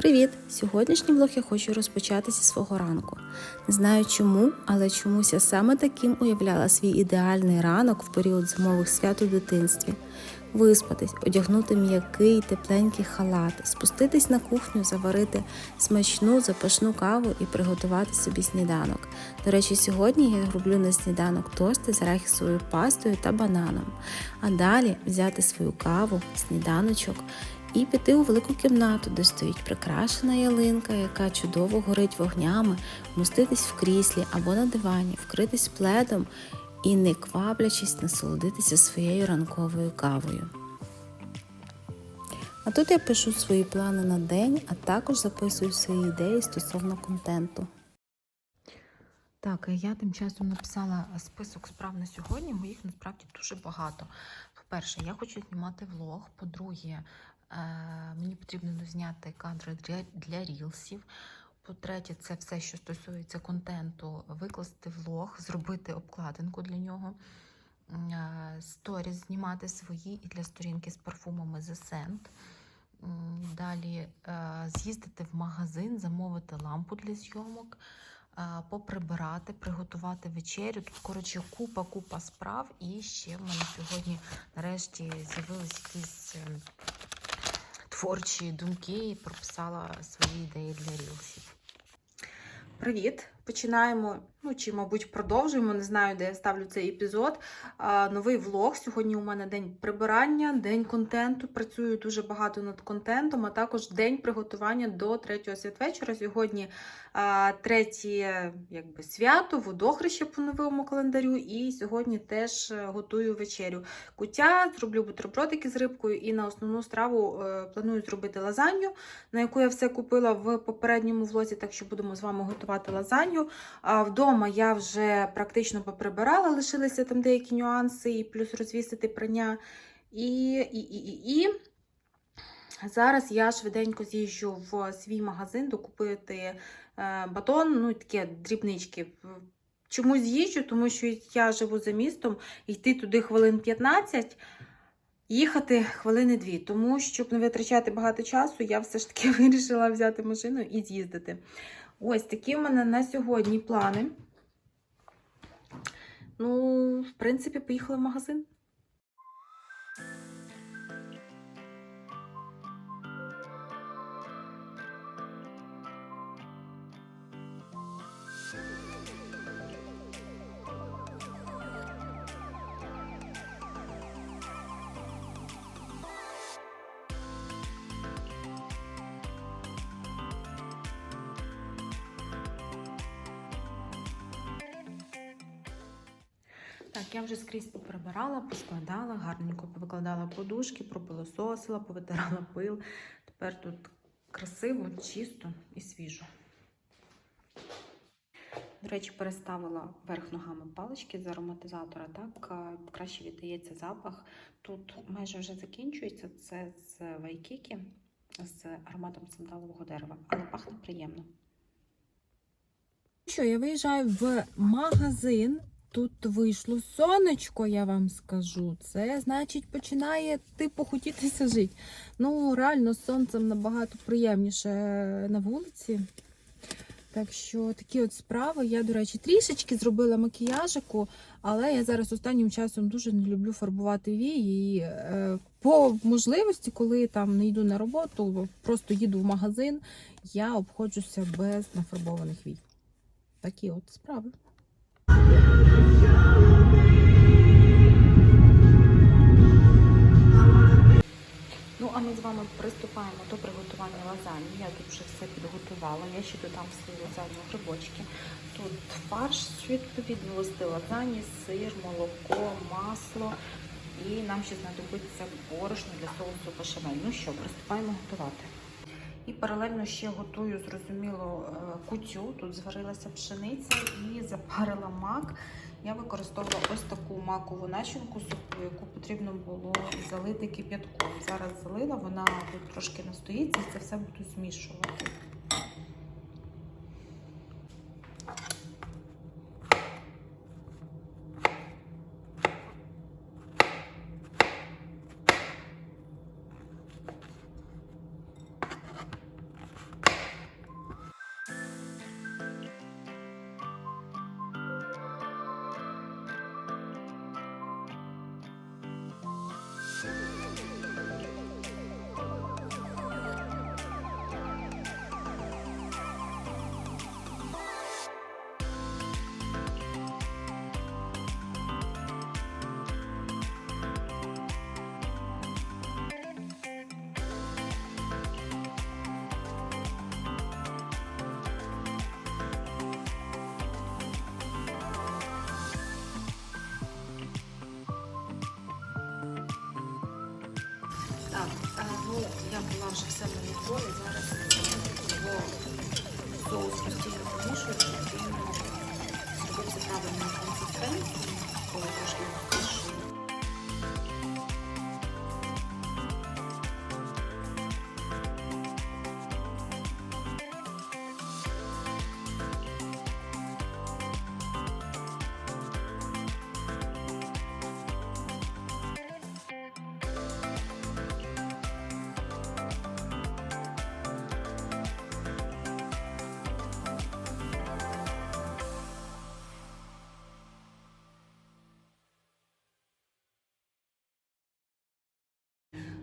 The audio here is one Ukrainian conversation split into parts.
Привіт! Сьогоднішній влог я хочу розпочати зі свого ранку. Не знаю чому, але чомусь я саме таким уявляла свій ідеальний ранок в період зимових свят у дитинстві. Виспатись, одягнути м'який, тепленький халат, спуститись на кухню, заварити смачну запашну каву і приготувати собі сніданок. До речі, сьогодні я роблю на сніданок тости з арахісовою пастою та бананом. А далі взяти свою каву, сніданочок і піти у велику кімнату, де стоїть прикрашена ялинка, яка чудово горить вогнями, вмоститись в кріслі або на дивані, вкритись пледом і, не кваплячись, насолодитися своєю ранковою кавою. А тут я пишу свої плани на день, а також записую свої ідеї стосовно контенту. Так, я тим часом написала список справ на сьогодні. Моїх насправді дуже багато. По-перше, я хочу знімати влог. По-друге, мені потрібно зняти кадри для, для рілсів. По-третє, це все, що стосується контенту, викласти влог, зробити обкладинку для нього, сторіс знімати свої і для сторінки з парфумами The Scent. Далі з'їздити в магазин, замовити лампу для зйомок, поприбирати, приготувати вечерю. Тут, коротше, купа-купа справ. І ще в мене сьогодні нарешті з'явились якісь ем, творчі думки і прописала свої ідеї для рілсів. Привіт! Починаємо, ну чи, мабуть, продовжуємо. Не знаю, де я ставлю цей епізод. А, новий влог. Сьогодні у мене день прибирання, день контенту. Працюю дуже багато над контентом, а також день приготування до третього святвечора. Сьогодні а, третє якби, свято, водохреще по новому календарю. І сьогодні теж готую вечерю. Куття, зроблю бутербродики з рибкою і на основну страву е, планую зробити лазанью, на яку я все купила в попередньому влозі, так що будемо з вами готувати лазанью. А вдома я вже практично поприбирала, лишилися там деякі нюанси, і плюс розвісити прання. І, і, і, і, і. Зараз я швиденько з'їжджу в свій магазин докупити е, батон, ну такі дрібнички. Чому з'їжджу? Тому що я живу за містом, йти туди хвилин 15. Їхати хвилини дві, тому щоб не витрачати багато часу, я все ж таки вирішила взяти машину і з'їздити. Ось такі в мене на сьогодні плани. Ну, в принципі, поїхали в магазин. Так, я вже скрізь поприбирала, поскладала, гарненько повикладала подушки, пропилососила, повитирала пил. Тепер тут красиво, чисто і свіжо. До речі, переставила верх ногами палички з ароматизатора, так краще віддається запах. Тут майже вже закінчується це з вайкіки, з ароматом сандалового дерева, але пахне приємно. Що, я виїжджаю в магазин. Тут вийшло сонечко, я вам скажу. Це значить починає типу хотітися жити. Ну, реально, з сонцем набагато приємніше на вулиці. Так що такі от справи. Я, до речі, трішечки зробила макіяжику, але я зараз останнім часом дуже не люблю фарбувати вії. І е, по можливості, коли там не йду на роботу, просто їду в магазин, я обходжуся без нафарбованих вій. Такі от справи. Ну, а ми з вами приступаємо до приготування лазаньї. Я тут вже все підготувала. Я ще додам свої лазанью грибочки. Тут фарш, відповідно, листи лазані, сир, молоко, масло. І нам ще знадобиться борошно для соусу бешамель. Ну що, приступаємо готувати. І паралельно ще готую, зрозуміло, кутю. Тут зварилася пшениця і запарила мак. Я використовувала ось таку макову начинку суху, яку потрібно було залити кип'ятком. Зараз залила, вона тут трошки настоїться і це все буду змішувати. Була вже все на відборі, зараз його соус постійно помішую, щоб він зробився правильної консистенції, коли трошки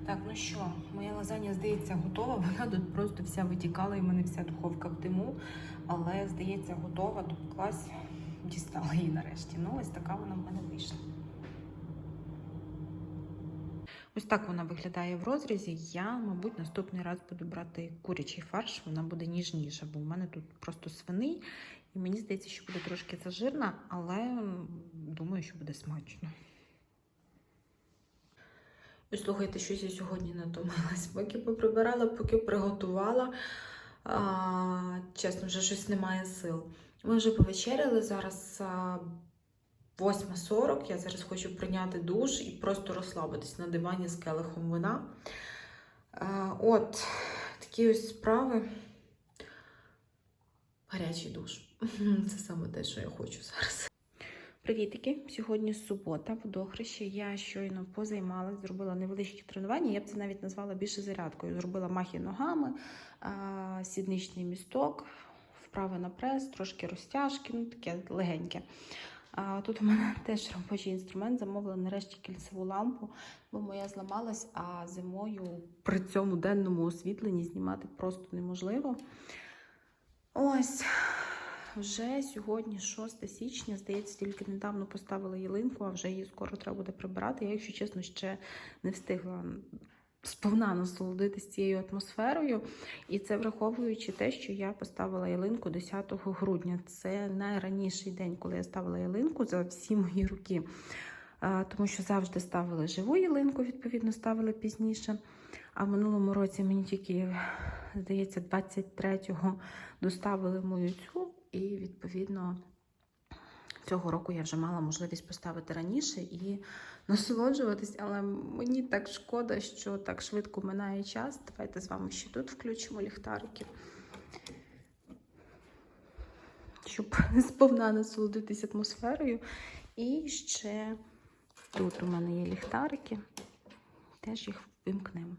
Так, ну що, моя лазанья, здається, готова. Вона тут просто вся витікала, і в мене вся духовка в диму. Але, здається, готова. Допеклась, дістала її нарешті. Ну, ось така вона в мене вийшла. Ось так вона виглядає в розрізі. Я, мабуть, наступний раз буду брати курячий фарш, вона буде ніжніша, бо в мене тут просто свиний. І мені здається, що буде трошки зажирна, але думаю, що буде смачно. Слухайте, щось я сьогодні натомилась. Поки поприбирала, поки приготувала. А, чесно, вже щось немає сил. Ми вже повечеряли зараз а, 8.40. Я зараз хочу прийняти душ і просто розслабитись на дивані з келихом вина. А, от, такі ось справи. Гарячий душ. Це саме те, що я хочу зараз. Привітики! Сьогодні субота, водохреще. Я щойно позаймалась, зробила невеличкі тренування. Я б це навіть назвала більше зарядкою. Зробила махи ногами, сідничний місток, вправи на прес, трошки розтяжки, ну таке легеньке. Тут у мене теж робочий інструмент. Замовила нарешті кільцеву лампу, бо моя зламалась, а зимою при цьому денному освітленні знімати просто неможливо. Ось. Вже сьогодні 6 січня, здається, тільки недавно поставила ялинку, а вже її скоро треба буде прибирати. Я, якщо чесно, ще не встигла сповна насолодитися цією атмосферою. І це враховуючи те, що я поставила ялинку 10 грудня. Це найраніший день, коли я ставила ялинку за всі мої роки. Тому що завжди ставили живу ялинку, відповідно, ставили пізніше. А в минулому році мені тільки, здається, 23-го доставили мою цю. І, відповідно, цього року я вже мала можливість поставити раніше і насолоджуватись, але мені так шкода, що так швидко минає час. Давайте з вами ще тут включимо ліхтарики, щоб сповна насолодитись атмосферою. І ще тут у мене є ліхтарики, теж їх вимкнемо.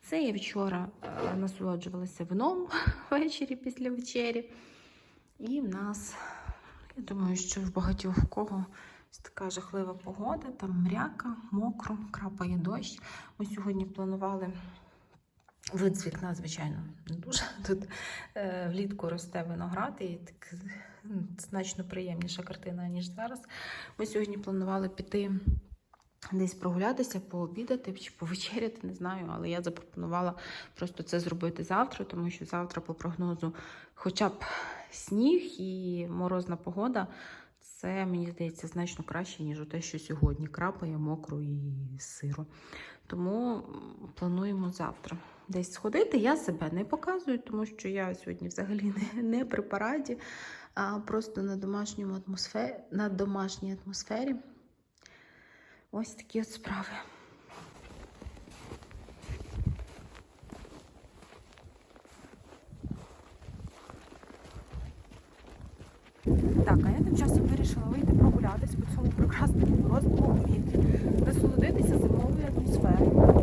Це я вчора е, насолоджувалася вином ввечері після вечері. І в нас, я думаю, що в багатьох в кого така жахлива погода, там мряка, мокро, крапає дощ. Ми сьогодні планували вид з звичайно, не дуже. Тут е, влітку росте виноград і так значно приємніша картина, ніж зараз. Ми сьогодні планували піти. Десь прогулятися, пообідати чи повечеряти, не знаю, але я запропонувала просто це зробити завтра, тому що завтра, по прогнозу, хоча б сніг і морозна погода, це, мені здається, значно краще, ніж те, що сьогодні крапає мокро і сиро. Тому плануємо завтра десь сходити. Я себе не показую, тому що я сьогодні взагалі не, не при параді, а просто на домашньому атмосфері, на домашній атмосфері. Ось такі от справи. Так, а я тим часом вирішила вийти прогулятись по цьому прекрасному морозному повітрі, насолодитися зимовою атмосферою.